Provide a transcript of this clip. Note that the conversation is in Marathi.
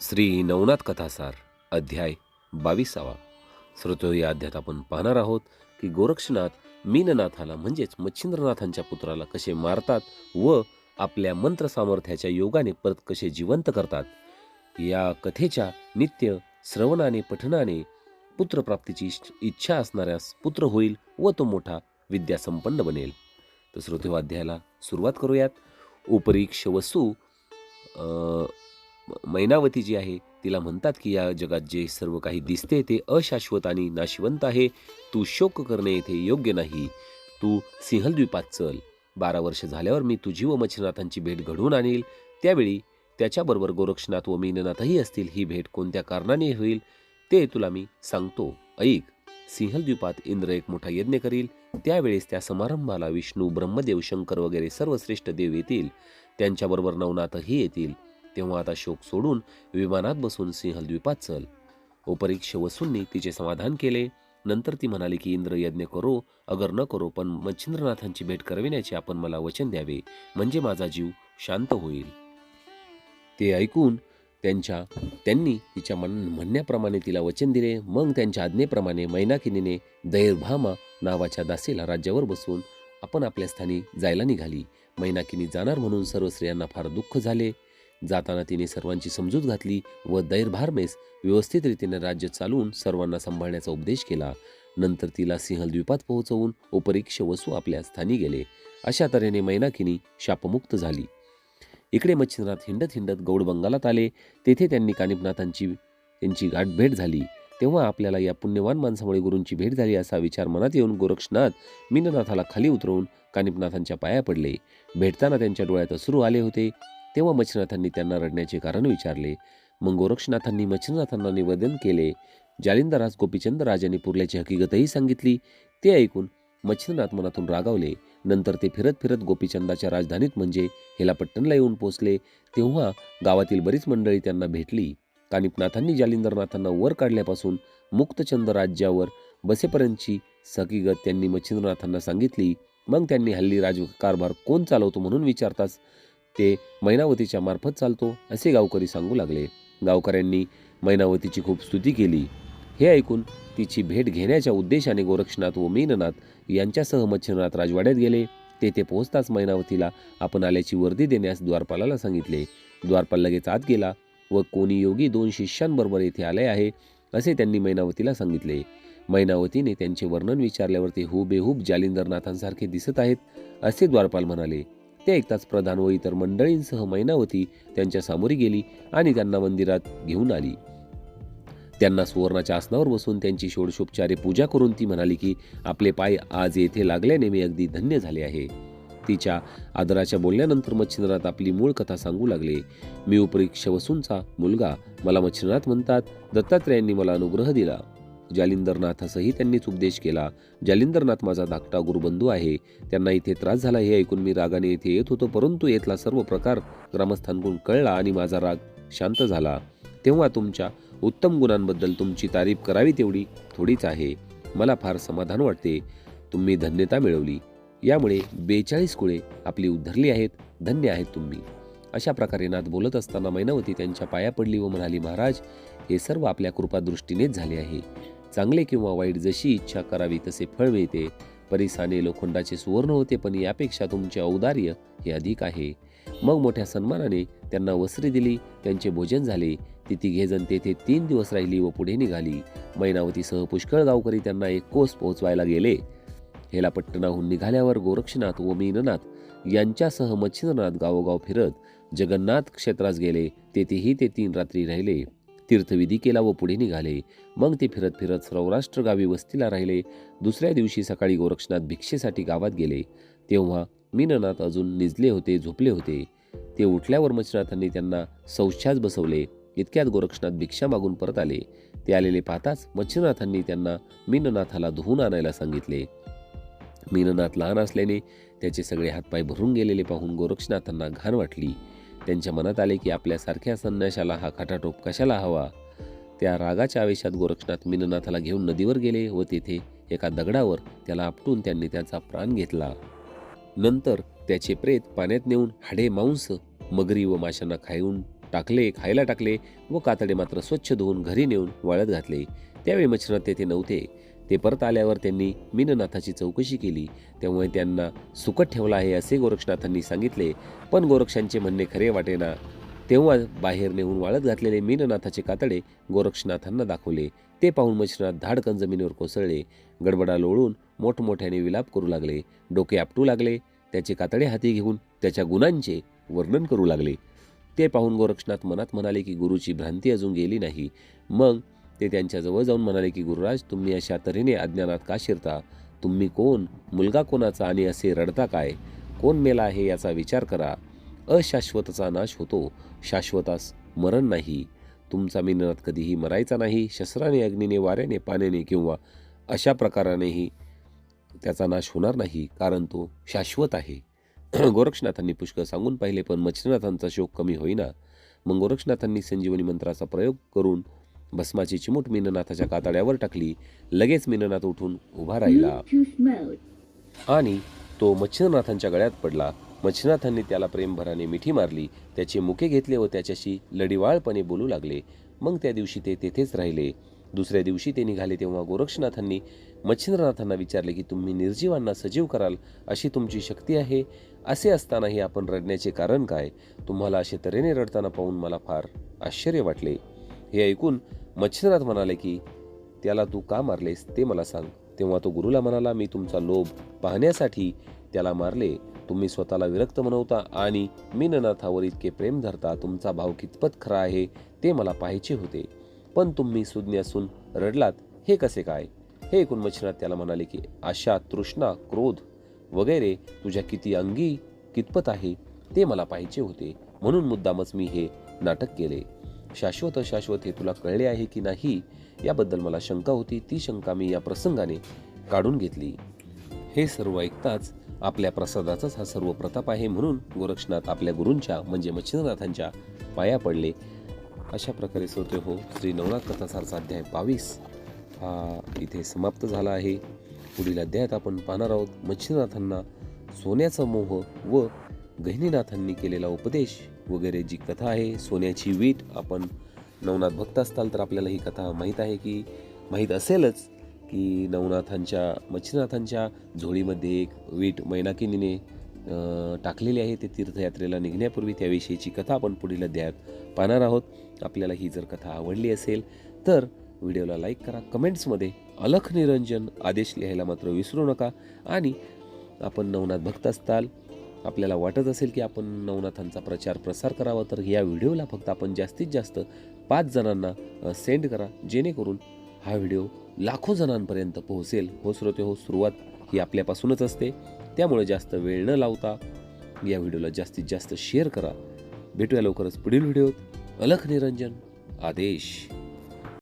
श्री नवनाथ कथासार अध्याय बावीसावा. श्रोतो या अध्यात आपण पाहणार आहोत की गोरक्षनाथ मीननाथाला म्हणजेच मच्छिंद्रनाथांच्या पुत्राला कसे मारतात व आपल्या मंत्र सामर्थ्याच्या योगाने परत कसे जिवंत करतात या कथेच्या नित्य श्रवणाने पठनाने पुत्रप्राप्तीची इच्छ- इच्छा असणाऱ्यास पुत्र होईल व तो मोठा विद्यासंपन्न बनेल. तर श्रोते अध्यायाला सुरुवात करूयात. उपरीक्ष वसू मैनावती जी आहे तिला म्हणतात की या जगात जे सर्व काही दिसते ते अशाश्वत आणि नाशिवंत आहे. तू शोक करणे येथे योग्य नाही. तू सिंहलद्वीपात चल. बारा वर्ष झाल्यावर मी तुझी व मच्छिनाथांची भेट घडवून आणील. त्यावेळी त्याच्याबरोबर गोरक्षनाथ व मीननाथही असतील. ही भेट कोणत्या कारणाने होईल ते तुला मी सांगतो. ऐक. सिंहलद्वीपात इंद्र एक मोठा यज्ञ करील. त्यावेळेस त्या समारंभाला विष्णू ब्रह्मदेव शंकर वगैरे सर्व श्रेष्ठ देव येतील. त्यांच्याबरोबर नवनाथही येतील. तेव्हा आता शोक सोडून विमानात बसून सिंहलद्वीपात चल. उपरीक्ष वसूंनी तिचे समाधान केले. नंतर ती म्हणाली की इंद्र यज्ञ करो अगर न करो पण मच्छिंद्रनाथांची भेट करविण्याचे आपण मला वचन द्यावे. म्हणजे माझा जीव शांत होईल. ते ऐकून त्यांच्या त्यांनी तिच्या मन म्हणण्याप्रमाणे तिला वचन दिले. मग त्यांच्या आज्ञेप्रमाणे मैनाकिनीने दैर्भामा नावाच्या दासीला राज्यावर बसून आपण आपल्या स्थानी जायला निघाली. मैनाकिनी जाणार म्हणून सर्व स्त्रियांना फार दुःख झाले. जाताना तिने सर्वांची समजूत घातली व दैरभारमेस व्यवस्थित रीतीने राज्य चालवून सर्वांना सांभाळण्याचा उपदेश केला. नंतर तिला सिंहलद्वीपात पोहोचवून उपरीक्ष वसू आपल्या स्थानी गेले. अशा तऱ्हेने मैनाकिनी शापमुक्त झाली. इकडे मच्छिंद्रनाथ हिंडत हिंडत गौड बंगालात आले. तेथे त्यांनी कानिपनाथांची त्यांची गाठभेट झाली. तेव्हा आपल्याला या पुण्यवान माणसामुळे गुरूंची भेट झाली असा विचार मनात येऊन गोरक्षनाथ मीननाथाला खाली उतरवून कानिपनाथांच्या पाया पडले. भेटताना त्यांच्या डोळ्यात असुरू आले होते. तेव्हा मच्छिनाथांनी त्यांना रडण्याचे कारण विचारले. मग गोरक्षनाथांनी मच्छिनाथांना निवेदन केले. जालिंदराज गोपीचंद राजांनी पुरल्याची हकीकतही सांगितली. ते ऐकून मच्छिंद्रनाथ मनातून रागावले. नंतर ते फिरत फिरत गोपीचंदाच्या राजधानीत म्हणजे हेलापट्टणला येऊन पोचले तेव्हा गावातील बरीच मंडळी त्यांना भेटली. कानिपनाथांनी जालिंदरनाथांना वर काढल्यापासून मुक्तचंद राज्यावर बसेपर्यंतची हकीकत त्यांनी मच्छिंद्रनाथांना सांगितली. मग त्यांनी हल्ली राजकारभार कोण चालवतो म्हणून विचारताच ते मैनावतीच्या मार्फत चालतो असे गावकरी सांगू लागले. गावकऱ्यांनी मैनावतीची खूप स्तुती केली. हे ऐकून तिची भेट घेण्याच्या उद्देशाने गोरक्षनाथ व मीननाथ यांच्यासह मच्छरनाथ राजवाड्यात गेले. तेथे पोहोचताच मैनावतीला आपण आल्याची वर्दी देण्यास द्वारपालाला सांगितले. द्वारपाल लगेच आत गेला व कोणी योगी दोन शिष्यांबरोबर येथे आले आहे असे त्यांनी मैनावतीला सांगितले. मैनावतीने त्यांचे वर्णन विचारल्यावर ते हुबेहूब जालिंदरनाथांसारखे दिसत आहेत असे द्वारपाल म्हणाले. ते ऐकताच प्रधान व इतर मंडळींसह मैनावती त्यांच्या सामोरी गेली आणि त्यांना मंदिरात घेऊन आली. त्यांना सुवर्णाच्या आसनावर बसून त्यांची षोडशोपचारे पूजा करून ती म्हणाली की आपले पाय आज येथे लागल्याने मी अगदी धन्य झाले आहे. तिच्या आदराच्या बोलण्यानंतर मच्छिंद्रनाथ आपली मूळ कथा सांगू लागले. मी उपरीक्ष वसूंचा मुलगा. मला मच्छिंद्रनाथ म्हणतात दत्तात्रेयांनी मला अनुग्रह दिला. जालिंदरनाथासही त्यांनीच उपदेश केला. जालिंदरनाथ माझा धाकटा गुरुबंधू आहे. त्यांना इथे त्रास झाला हे ऐकून मी रागाने येथे येत होतो परंतु येथला सर्व प्रकार ग्रामस्थांकडून कळला आणि माझा राग शांत झाला. तेव्हा तुमच्या उत्तम गुणांबद्दल तुमची तारीफ करावी तेवढी थोडीच आहे. मला फार समाधान वाटते. तुम्ही धन्यता मिळवली. यामुळे बेचाळीस कुळे आपली उद्धरली आहेत. धन्य आहेत तुम्ही. अशा प्रकारे नाथ बोलत असताना मैनावती त्यांच्या पाया पडली व म्हणाली महाराज हे सर्व आपल्या कृपादृष्टीनेच झाले आहे. चांगले किंवा वाईट जशी इच्छा करावी तसे फळ मिळते. परिसाने लोखंडाचे सुवर्ण होते पण यापेक्षा तुमचे औदार्य हे अधिक आहे. मग मोठ्या सन्मानाने त्यांना वस्त्री दिली त्यांचे भोजन झाले. ती तिघेजण तेथे तीन दिवस राहिली व पुढे निघाली. मैनावतीसह पुष्कळ गावकरी त्यांना एक कोस पोहोचवायला गेले. हेलापट्टणाहून निघाल्यावर गोरक्षनाथ व मीननाथ यांच्यासह मच्छिंद्रनाथ गावोगाव फिरत जगन्नाथ क्षेत्रास गेले. तेथेही ते तीन रात्री राहिले. तीर्थविधी केला व पुढे निघाले. मग ते फिरत फिरत सौराष्ट्र गावी वस्तीला राहिले. दुसऱ्या दिवशी सकाळी गोरक्षनाथ भिक्षेसाठी गावात गेले. तेव्हा मीननाथ अजून निजले होते झोपले होते. ते उठल्यावर मच्छनाथांनी त्यांना शौचास बसवले. इतक्यात गोरक्षनाथ भिक्षा मागून परत आले. ते आलेले पाहताच मच्छनाथांनी त्यांना मीननाथाला धुवून आणायला सांगितले. मीननाथ लहान असल्याने त्याचे सगळे हातपाय भरून गेलेले पाहून गोरक्षनाथांना घाण वाटली. त्यांच्या मनात आले की आपल्यासारख्या संन्याशाला हा खटाटोप कशाला हवा? त्या रागाच्या आवेशात गोरक्षनाथ मीननाथाला घेऊन नदीवर गेले व तेथे एका दगडावर त्याला आपटून त्यांनी त्याचा प्राण घेतला. नंतर त्याचे प्रेत पाण्यात नेऊन हाडे मांस मगरी व माशांना खाऊन टाकले खायला टाकले व कातडे मात्र स्वच्छ धुवून घरी नेऊन वाळत घातले. त्यावेळी मच्छरनाथ तेथे नव्हते. ते परत आल्यावर त्यांनी मीननाथाची चौकशी केली. त्यामुळे त्यांना सुकट ठेवला आहे असे गोरक्षनाथांनी सांगितले. पण गोरक्षांचे म्हणणे खरे वाटेना. तेव्हा बाहेर नेऊन वाळत घातलेले मीननाथाचे कातडे गोरक्षनाथांना दाखवले. ते पाहून मच्छनाथ धाडकन जमिनीवर कोसळले. गडबडा लोळून मोठमोठ्याने विलाप करू लागले. डोके आपटू लागले. त्याचे कातडे हाती घेऊन त्याच्या गुणांचे वर्णन करू लागले. ते पाहून गोरक्षनाथ मनात म्हणाले की गुरुची भ्रांती अजून गेली नाही. मग ते त्यांच्याजवळ जाऊन म्हणाले की गुरुराज तुम्ही अशा तऱ्हेने अज्ञानात का शिरता? तुम्ही कोण? मुलगा कोणाचा आणि असे रडता काय? कोण मेला आहे याचा विचार करा. अशाश्वतचा नाश होतो. शाश्वतास मरण नाही. तुमचा मीननाथ कधीही मरायचा नाही. शस्त्राने अग्नीने वाऱ्याने पाण्याने किंवा अशा प्रकारानेही त्याचा नाश होणार नाही कारण तो शाश्वत आहे. गोरक्षनाथांनी पुष्कळ सांगून पाहिले पण मच्छिंद्रनाथांचा शोक कमी होईना. मग गोरक्षनाथांनी संजीवनी मंत्राचा प्रयोग करून भस्माची चिमूट मीननाथाच्या कातड्यावर टाकली. लगेच मीननाथ उठून उभा राहिला. आणि तो मच्छिंद्रनाथांच्या गळ्यात पडला. मच्छिनाथांनी त्याला प्रेमभराने मिठी मारली. त्याचे मुके घेतले व त्याच्याशी लढिवाळपणे बोलू लागले. मग त्या दिवशी ते तेथेच राहिले. दुसऱ्या दिवशी ते निघाले तेव्हा गोरक्षनाथांनी मच्छिंद्रनाथांना विचारले की तुम्ही निर्जीवांना सजीव कराल? अशी तुमची शक्ती आहे? असे असतानाही आपण रडण्याचे कारण काय? तुम्हाला असे तऱ्हेने रडताना पाहून मला फार आश्चर्य वाटले. हे ऐकून मच्छिंद्रनाथ म्हणाले की त्याला तू का मारलेस ते मला सांग. तेव्हा तो गुरुला म्हणाला मी तुमचा लोभ पाहण्यासाठी त्याला मारले. तुम्ही स्वतःला विरक्त म्हणवता आणि मी ननाथावर इतके प्रेम धरता. तुमचा भाव कितपत खरा आहे ते मला पाहायचे होते. पण तुम्ही सुज्ञ असून रडलात हे कसे काय? हे ऐकून मच्छिनाथ त्याला म्हणाले की आशा तृष्णा क्रोध वगैरे तुझ्या किती अंगी कितपत आहे ते मला पाहायचे होते. म्हणून मुद्दामच मी हे नाटक केले. शाश्वत अशाश्वत हे तुला कळले आहे की नाही याबद्दल मला शंका होती. ती शंका मी या प्रसंगाने काढून घेतली. हे सर्व ऐकताच आपल्या प्रसादाचाच हा सर्व प्रताप आहे म्हणून गोरक्षनाथ आपल्या गुरूंच्या म्हणजे मच्छिंद्रनाथांच्या पाया पडले. अशा प्रकारे श्रोते हो श्री नवनाथ कथासारचा अध्याय बावीस हा इथे समाप्त झाला आहे. पुढील अध्यायात आपण पाहणार आहोत मच्छिंद्रनाथांना सोन्याचा मोह व गहिनीनाथांनी केलेला उपदेश. वगैरे जी कथा आहे सोन्याची वीट आपण नवनाथ भक्त असताल तर आपल्याला ही कथा माहीत आहे की माहीत असेलच की नवनाथांच्या मच्छीनाथांच्या झोळीमध्ये एक वीट मैनाकिनीने टाकलेली आहे. ते तीर्थयात्रेला निघण्यापूर्वी त्याविषयीची कथा आपण पुढील अध्यायात पाहणार आहोत. आपल्याला ही जर कथा आवडली असेल तर व्हिडिओला लाईक करा कमेंट्समध्ये अलख निरंजन आदेश लिहायला मात्र विसरू नका. आणि आपण नवनाथ भक्त असताल आपल्याला वाटत असेल की आपण नवनाथांचा प्रचार प्रसार करावा तर या व्हिडिओला फक्त आपण जास्तीत जास्त पाच जणांना सेंड करा जेणेकरून हा व्हिडिओ लाखो जणांपर्यंत पोहोचेल. हो श्रोते हो सुरुवात ही आपल्यापासूनच असते. त्यामुळे जास्त वेळ न लावता या व्हिडिओला जास्तीत जास्त शेअर करा. भेटूया लवकरच पुढील व्हिडिओत. अलख निरंजन आदेश.